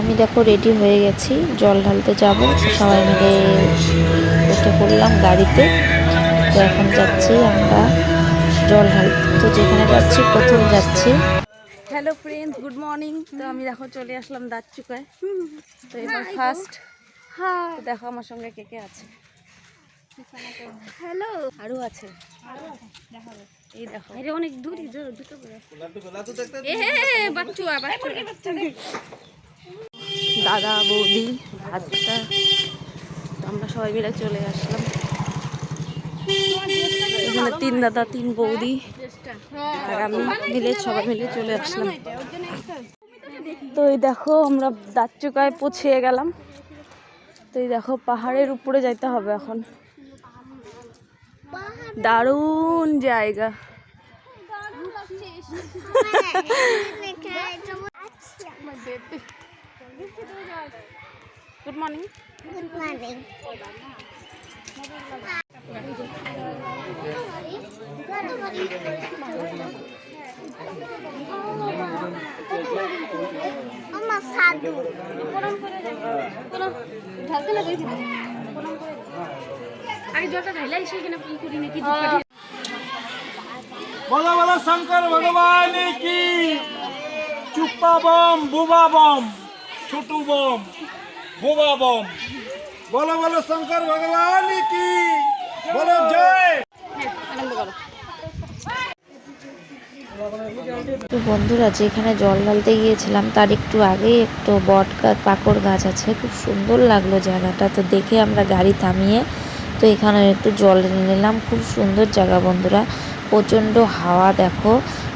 আমি দেখো রেডি হয়ে গেছি জল ঢালতে যাব সবাই মিলে উঠে পড়লাম গাড়িতে। তো এখন যাচ্ছি আমরা জল ঢালতে। তো যেখানে যাচ্ছি প্রথম যাচ্ছি। হ্যালো ফ্রেন্ডস গুড মর্নিং তো আমি দেখো চলে আসলাম দাঁতচুকায়। তো এবার ফার্স্ট দেখো। আমার সঙ্গে কে কে আছে। হ্যালো আরও আছে। এই দেখো। অনেক দূর দুটো বাচ্চু দাদা, বৌদি ভাতটা তো আমরা সবাই মিলে চলে আসলাম। এখানে তিন দাদা, তিন বৌদি। আর আমি মিলে সবাই মিলে চলে আসলাম। তো এই দেখো, আমরা দাঁতচুকায় পৌঁছিয়ে গেলাম। তো এই দেখো, পাহাড়ের উপরে যাইতে হবে এখন। দারুণ জায়গা। গুড মর্নিং গুড মর্নিং আমার সাধু প্রণাম করে প্রণাম ঢালতে লাগে প্রণাম করে আগে জলটা ঢাইলা এসে এখানে কি করি নাকি? বলো বলো শঙ্কর ভগবান কি? চুপ্পা বম বুবা বম। ছোটু বম, বোবা বম। বলো বলো, শঙ্কর ভগবান কি? বলো, জয়। তো বন্ধুরা, যেখানে জল ঢালতে গিয়েছিলাম, তার একটু আগেই একটু বট গাছ পাকড় গাছ আছে। খুব সুন্দর লাগল জায়গাটা। তো দেখে আমরা গাড়ি থামিয়ে তো এখানে একটু জল নিলাম। খুব সুন্দর জায়গা বন্ধুরা। প্রচণ্ড হাওয়া, দেখো।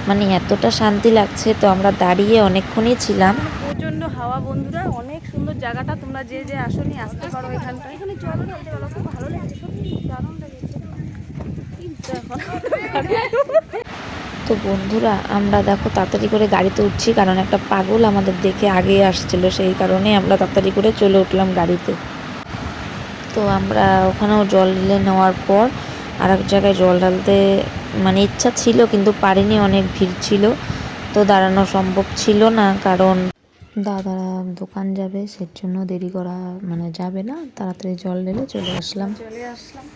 মানে এতটা শান্তি লাগছে। তো আমরা দাঁড়িয়ে অনেকক্ষণই ছিলাম। প্রচণ্ড হাওয়া বন্ধুরা অনেক সুন্দর জায়গাটা। তোমরা যে যে আসনি আসতে পারো এখানটা এখানে জল ঢালতে পারো খুব ভালো লেগেছে সত্যি দারুণ লেগেছে। তো বন্ধুরা আমরা দেখো তাড়াতাড়ি করে গাড়িতে উঠছি কারণ একটা পাগল আমাদের দেখে আগে আসছিল সেই কারণে আমরা তাড়াতাড়ি করে চলে উঠলাম গাড়িতে। তো আমরা ওখানেও জল ঢেলে নেওয়ার পর আর এক জায়গায় জল ঢালতে মানে ইচ্ছা ছিল কিন্তু পারিনি অনেক ভিড় ছিল। তো দাঁড়ানো সম্ভব ছিল না কারণ দাদারা দোকান যাবে সের জন্য দেরি করা মানে যাবে না। তাড়াতাড়ি জল ঢেলে চলে আসলাম। চলে আসলাম।